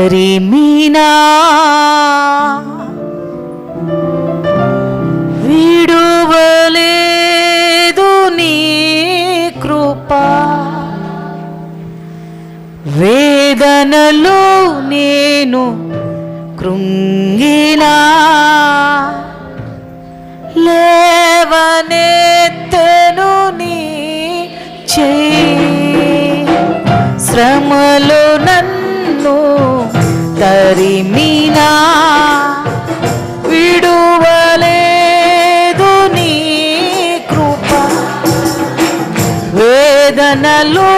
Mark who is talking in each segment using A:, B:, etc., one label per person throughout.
A: తరిమినా విడువలేదు నీ కృప. వేదనలో నేను కృంగినా. లేవనెత్తను నీ చేయి. శ్రమలో నన్ను తరిమినా విడువలేదు నీ కృప. వేదనలో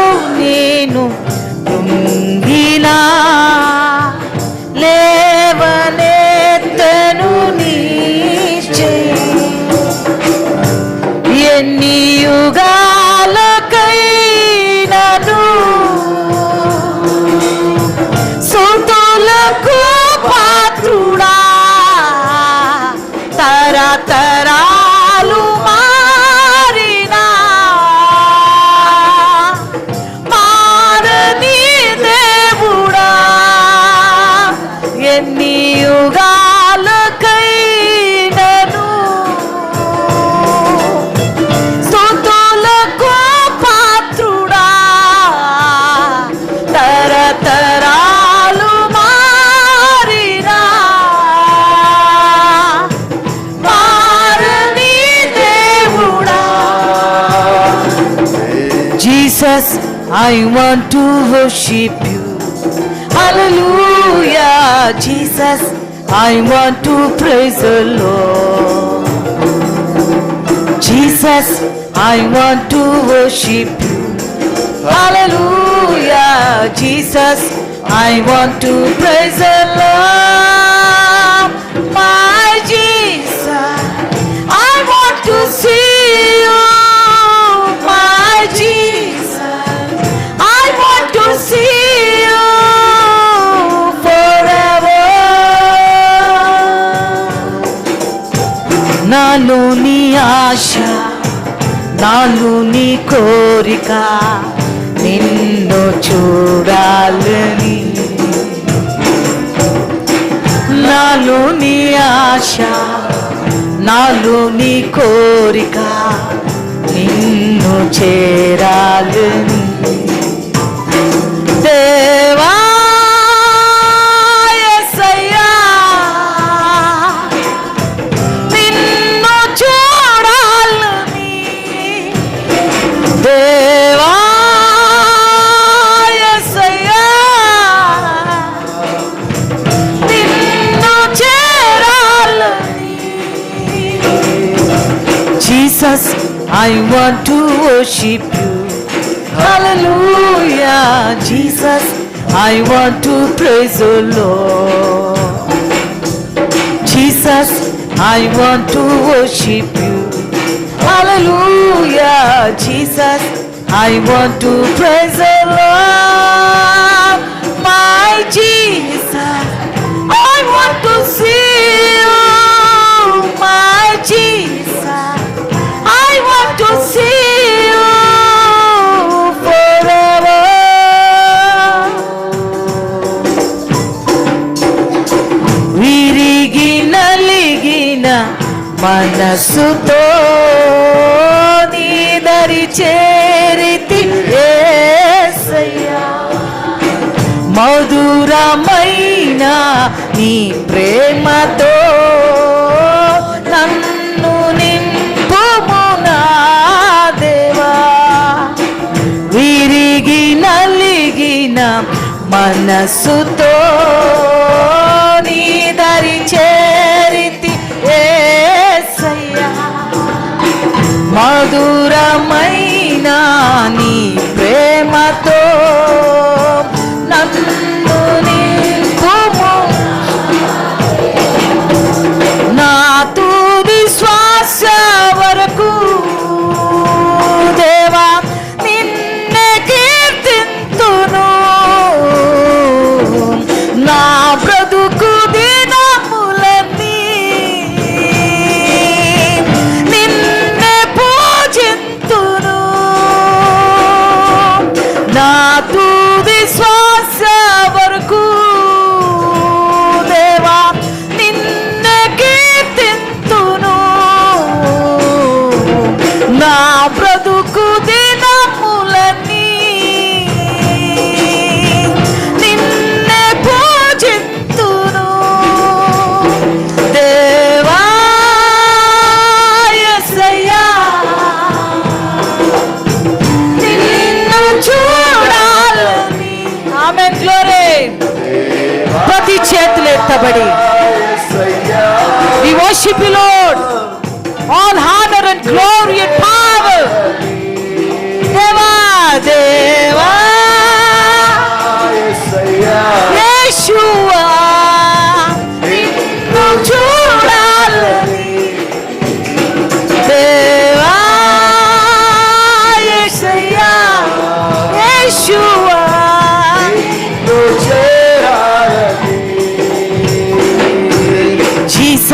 A: I want to worship you. Hallelujah, Jesus, I want to praise the Lord. Jesus, I want to worship you. Hallelujah, Jesus, I want to praise the Lord. My Jesus, I want to see you. ఆశ నాలో నీ కోరిక నిన్ను చూడాలని. నాలో నీ ఆశ నాలో నీ కోరిక నిన్ను చేరాలని. I want to worship you. Hallelujah, Jesus, I want to praise the Lord. Jesus, I want to worship you. Hallelujah, Jesus, I want to praise the Lord. మనసుతో నీ దరి చేరితి మధురమైన నీ ప్రేమతో నన్ను నింపుము నా దేవా. విరిగి నలిగిన మనసుతో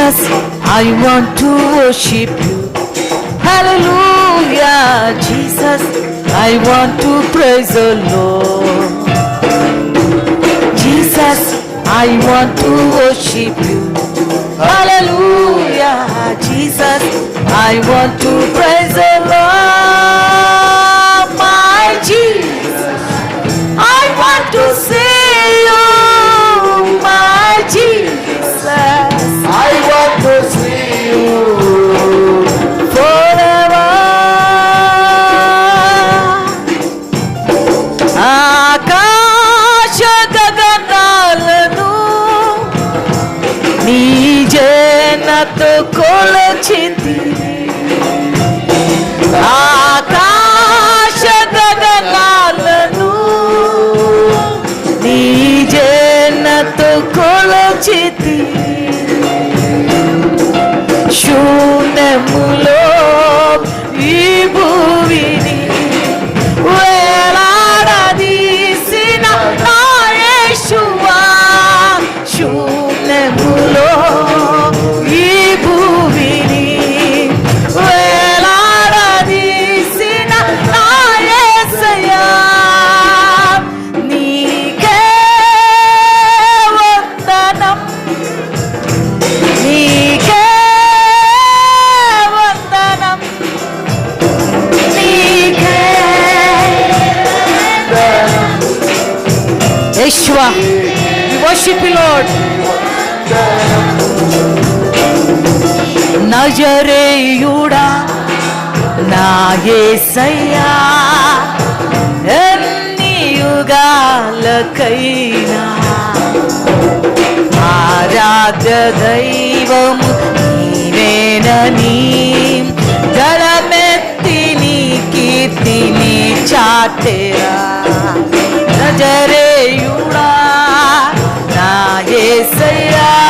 A: Jesus, I want to worship you. Hallelujah, Jesus, I want to praise the Lord. Jesus, I want to worship you. Hallelujah, Jesus, I want to praise the Lord. My Jesus, বলেছি আকাশ গগনালনু নিজে নত খুলেছি শুনে মুল లార్డ్ నజరేయుడా నా యేసయ్యా ఎన్ని యుగాలకైనా ఆరాధ్య దైవము నీవేనని గళమెత్తి నీ కీర్తిని చాటేరా. నజరే యేసయ్యా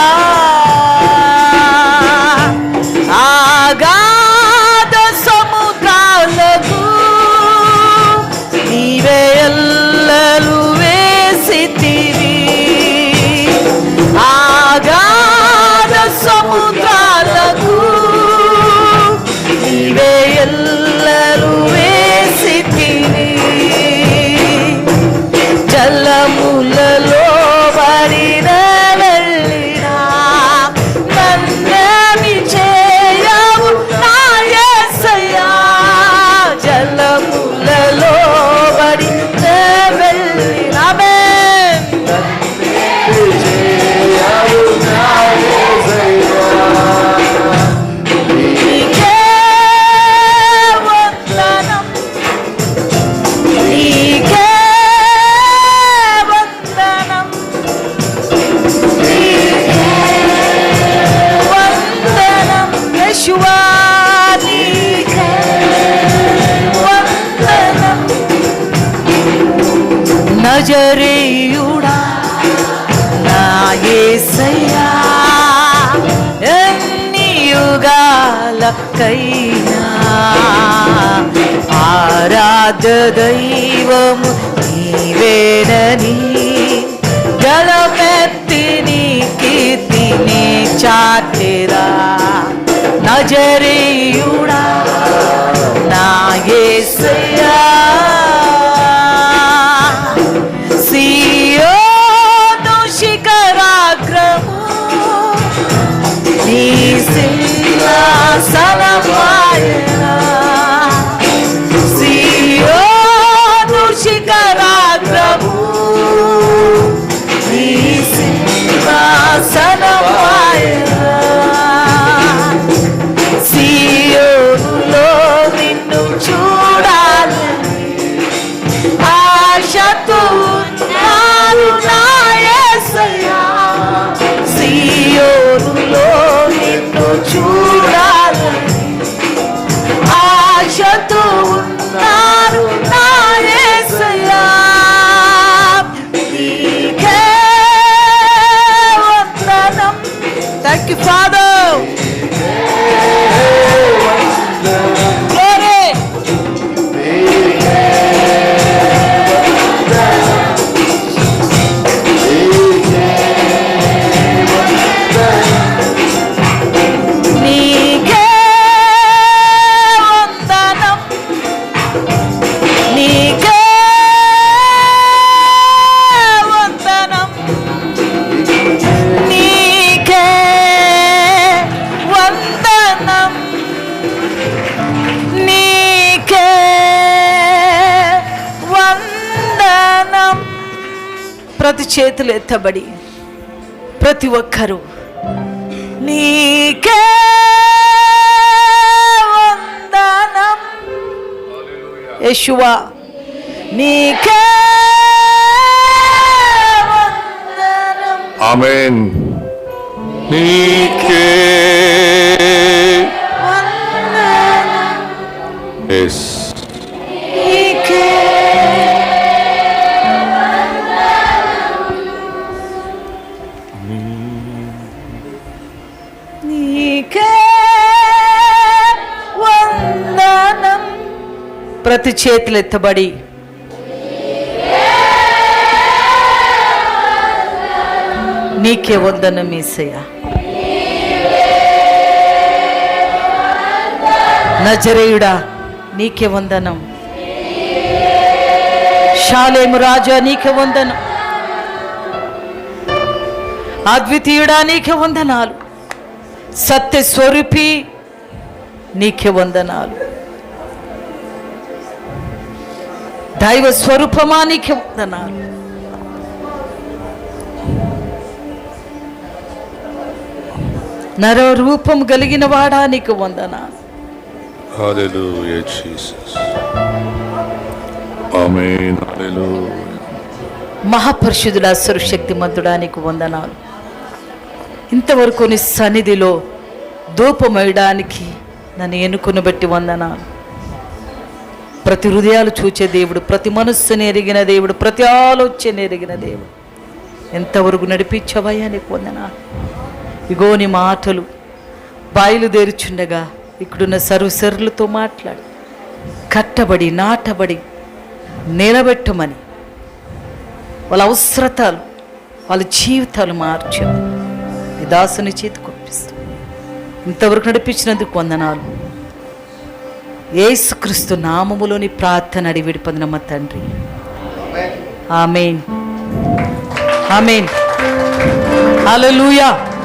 A: యుగాలకైనా ఆరాధ్య దైవము నీవేనని గలమెత్తి నీ కీర్తిని చాటిరా. నజరీయుడా నా యేసయ్యా Thank you, Father. చేతులు ఎత్తబడి ప్రతి ఒక్కరూ నీకే వందనం. యెషువా నీకే వందనం.
B: ఆమెన్. నీకే
A: ప్రతి చేతులు ఎత్తబడి. నీకే వందనం ఈసయ్యా నజరేయుడా నీకే వందనం. షాలేము రాజా నీకే వందనం. అద్వితీయుడా నీకే వందనాలు. సత్య స్వరూపి నీకే వందనాలు. దైవ స్వరూపమా నీకే వందనాలు. నర రూపం కలిగిన వాడా నీకు వందనాలు
B: హల్లెలూయా
A: మహాపరిషుదుల సురశక్తి మంతుడానికి వందనాలు. ఇంతవరకు నీ సన్నిధిలో ధూపమేయడానికి నన్ను ఎన్నుకుని బట్టి వందనాలు. ప్రతి హృదయాలు చూచే దేవుడు ప్రతి మనస్సుని ఎరిగిన దేవుడు ప్రతి ఆలోచన ఎరిగిన దేవుడు. ఎంతవరకు నడిపించవయ్యా నీకు వందనాలు. ఇగో నీ మాటలు బయలుదేరుచుండగా ఇక్కడున్న సర్వసరులతో మాట్లాడు. కట్టబడి నాటబడి నిలబెట్టమని వాళ్ళ అవసరతలు వాళ్ళ జీవితాలు మార్చు. దాసుని చేతి కొప్పిస్తూ ఇంతవరకు నడిపించినందుకు వందనాలు. ఏసుక్రీస్తు నామములోని ప్రార్థన అడిగి విడిపొందినమ్మ తండ్రి. ఆమెన్. ఆమెన్. హల్లెలూయా.